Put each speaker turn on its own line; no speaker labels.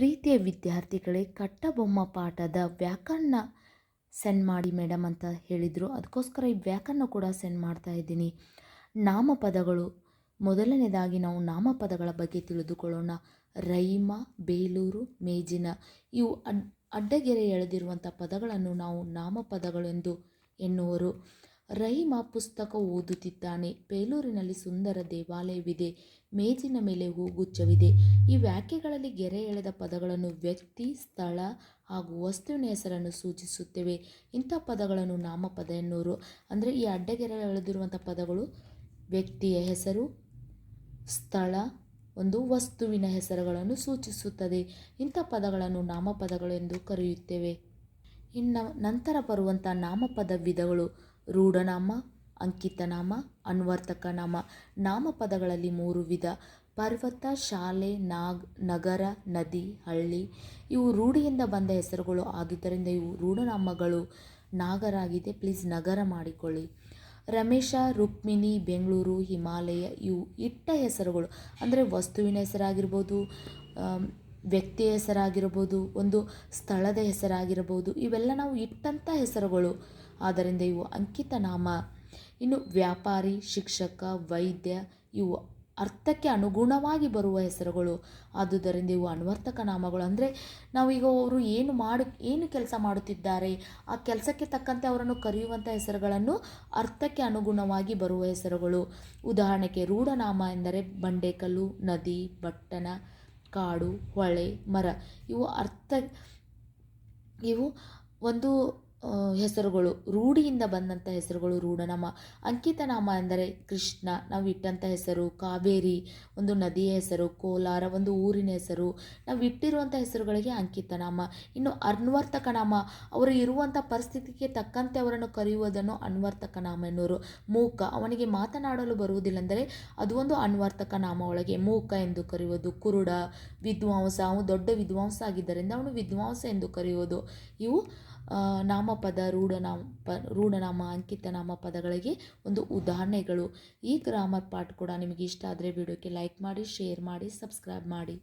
ಪ್ರೀತಿಯ ವಿದ್ಯಾರ್ಥಿಗಳೇ ಕಟ್ಟಬೊಮ್ಮ ಪಾಠದ ವ್ಯಾಕರಣ ಸೆಂಡ್ ಮಾಡಿ ಮೇಡಮ್ ಅಂತ ಹೇಳಿದರು. ಅದಕ್ಕೋಸ್ಕರ ಈ ವ್ಯಾಕರಣ ಕೂಡ ಸೆಂಡ್ ಮಾಡ್ತಾ ಇದ್ದೀನಿ. ನಾಮಪದಗಳು, ಮೊದಲನೇದಾಗಿ ನಾವು ನಾಮಪದಗಳ ಬಗ್ಗೆ ತಿಳಿದುಕೊಳ್ಳೋಣ. ರೈಮ, ಬೇಲೂರು, ಮೇಜಿನ ಇವು ಅಡ್, ಅಡ್ಡಗೆರೆ ಎಳೆದಿರುವಂಥ ಪದಗಳನ್ನು ನಾವು ನಾಮಪದಗಳೆಂದು ಎನ್ನುವರು. ರೈಮ ಪುಸ್ತಕ ಓದುತ್ತಿದ್ದಾನೆ. ಬೇಲೂರಿನಲ್ಲಿ ಸುಂದರ ದೇವಾಲಯವಿದೆ. ಮೇಜಿನ ಮೇಲೆ ಹೂಗುಚ್ಛವಿದೆ ಈ ವ್ಯಾಖ್ಯೆಗಳಲ್ಲಿ ಗೆರೆ ಎಳೆದ ಪದಗಳನ್ನು ವ್ಯಕ್ತಿ, ಸ್ಥಳ ಹಾಗೂ ವಸ್ತುವಿನ ಹೆಸರನ್ನು ಸೂಚಿಸುತ್ತೇವೆ. ಇಂಥ ಪದಗಳನ್ನು ನಾಮಪದ ಎನ್ನುವರು. ಅಂದರೆ ಈ ಅಡ್ಡಗೆರೆ ಎಳೆದಿರುವಂಥ ಪದಗಳು ವ್ಯಕ್ತಿಯ ಹೆಸರು, ಸ್ಥಳ, ಒಂದು ವಸ್ತುವಿನ ಹೆಸರುಗಳನ್ನು ಸೂಚಿಸುತ್ತದೆ. ಇಂಥ ಪದಗಳನ್ನು ನಾಮಪದಗಳೆಂದು ಕರೆಯುತ್ತೇವೆ. ಇನ್ನು ನಂತರ ಬರುವಂಥ ನಾಮಪದ ವಿಧಗಳು. ರೂಢನಾಮ, ಅಂಕಿತನಾಮ ಅನ್ವರ್ತಕ ನಾಮ ನಾಮಪದಗಳಲ್ಲಿ ಮೂರು ವಿಧ. ಪರ್ವತ, ಶಾಲೆ, ನಾಗ್, ನಗರ, ನದಿ, ಹಳ್ಳಿ. ಇವು ರೂಢಿಯಿಂದ ಬಂದ ಹೆಸರುಗಳು ಆಗಿದ್ದರಿಂದ ಇವು ರೂಢನಾಮಗಳು. ನಾಗರಾಗಿದೆ, ಪ್ಲೀಸ್ ನಗರ ಮಾಡಿಕೊಳ್ಳಿ. ರಮೇಶ, ರುಕ್ಮಿಣಿ, ಬೆಂಗಳೂರು, ಹಿಮಾಲಯ, ಇವು ಇಟ್ಟ ಹೆಸರುಗಳು. ಅಂದರೆ ವಸ್ತುವಿನ ಹೆಸರಾಗಿರ್ಬೋದು ವ್ಯಕ್ತಿಯ ಹೆಸರಾಗಿರ್ಬೋದು, ಒಂದು ಸ್ಥಳದ ಹೆಸರಾಗಿರ್ಬೋದು. ಇವೆಲ್ಲ ನಾವು ಇಟ್ಟಂಥ ಹೆಸರುಗಳು. ಆದ್ದರಿಂದ ಇವು ಅಂಕಿತ ನಾಮ. ಇನ್ನು ವ್ಯಾಪಾರಿ, ಶಿಕ್ಷಕ, ವೈದ್ಯ ಇವು ಅರ್ಥಕ್ಕೆ ಅನುಗುಣವಾಗಿ ಬರುವ ಹೆಸರುಗಳು. ಆದುದರಿಂದ ಇವು ಅನ್ವರ್ಥಕ ನಾಮಗಳು. ಅಂದರೆ ನಾವೀಗ ಅವರು ಏನು ಮಾಡು, ಏನು ಕೆಲಸ ಮಾಡುತ್ತಿದ್ದಾರೆ, ಆ ಕೆಲಸಕ್ಕೆ ತಕ್ಕಂತೆ ಅವರನ್ನು ಕರೆಯುವಂಥ ಹೆಸರುಗಳನ್ನು ಅರ್ಥಕ್ಕೆ ಅನುಗುಣವಾಗಿ ಬರುವ ಹೆಸರುಗಳು. ಉದಾಹರಣೆಗೆ ರೂಢನಾಮ ಎಂದರೆ ಬಂಡೆಕಲ್ಲು, ನದಿ, ಬಟ್ಟಣ, ಕಾಡು, ಹೊಳೆ, ಮರ. ಇವು ಅರ್ಥ, ಇವು ಒಂದು ಹೆಸರುಗಳು ರೂಢಿಯಿಂದ ಬಂದಂಥ ಹೆಸರುಗಳು ರೂಢನಾಮ. ಅಂಕಿತನಾಮ ಎಂದರೆ ಕೃಷ್ಣ. ನಾವು ಇಟ್ಟಂಥ ಹೆಸರು ಕಾವೇರಿ ಒಂದು ನದಿಯ ಹೆಸರು ಕೋಲಾರ ಒಂದು ಊರಿನ ಹೆಸರು. ನಾವು ಇಟ್ಟಿರುವಂಥ ಹೆಸರುಗಳಿಗೆ ಅಂಕಿತನಾಮ. ಇನ್ನು ಅನ್ವರ್ತಕ ನಾಮ ಅವರು ಇರುವಂಥ ಪರಿಸ್ಥಿತಿಗೆ ತಕ್ಕಂತೆ ಅವರನ್ನು ಕರೆಯುವುದನ್ನು ಅನ್ವರ್ತಕ ನಾಮ ಎನ್ನುವರು. ಮೂಕ ಅವನಿಗೆ ಮಾತನಾಡಲು ಬರುವುದಿಲ್ಲ ಅಂದರೆ ಅದು ಒಂದು ಅನ್ವರ್ತಕ ನಾಮ ಒಳಗೆ. ಮೂಕ ಎಂದು ಕರೆಯುವುದು ಕುರುಡ ವಿದ್ವಾಂಸ. ಅವನು ದೊಡ್ಡ ವಿದ್ವಾಂಸ ಆಗಿದ್ದರಿಂದ ಅವನು ವಿದ್ವಾಂಸ ಎಂದು ಕರೆಯುವುದು. ಇವು ಆ, ನಾಮಪದ ರೂಢನಾಮ ಪ, ರೂಢನಾಮ ಅಂಕಿತನಾಮ ಪದಗಳಿಗೆ ಒಂದು ಉದಾಹರಣೆಗಳು. ಈ ಗ್ರಾಮರ್ ಪಾಠ ಕೂಡ ನಿಮಗೆ ಇಷ್ಟ ಆದರೆ ವಿಡಿಯೋಕ್ಕೆ ಲೈಕ್ ಮಾಡಿ ಶೇರ್ ಮಾಡಿ ಸಬ್ಸ್ಕ್ರೈಬ್ ಮಾಡಿ.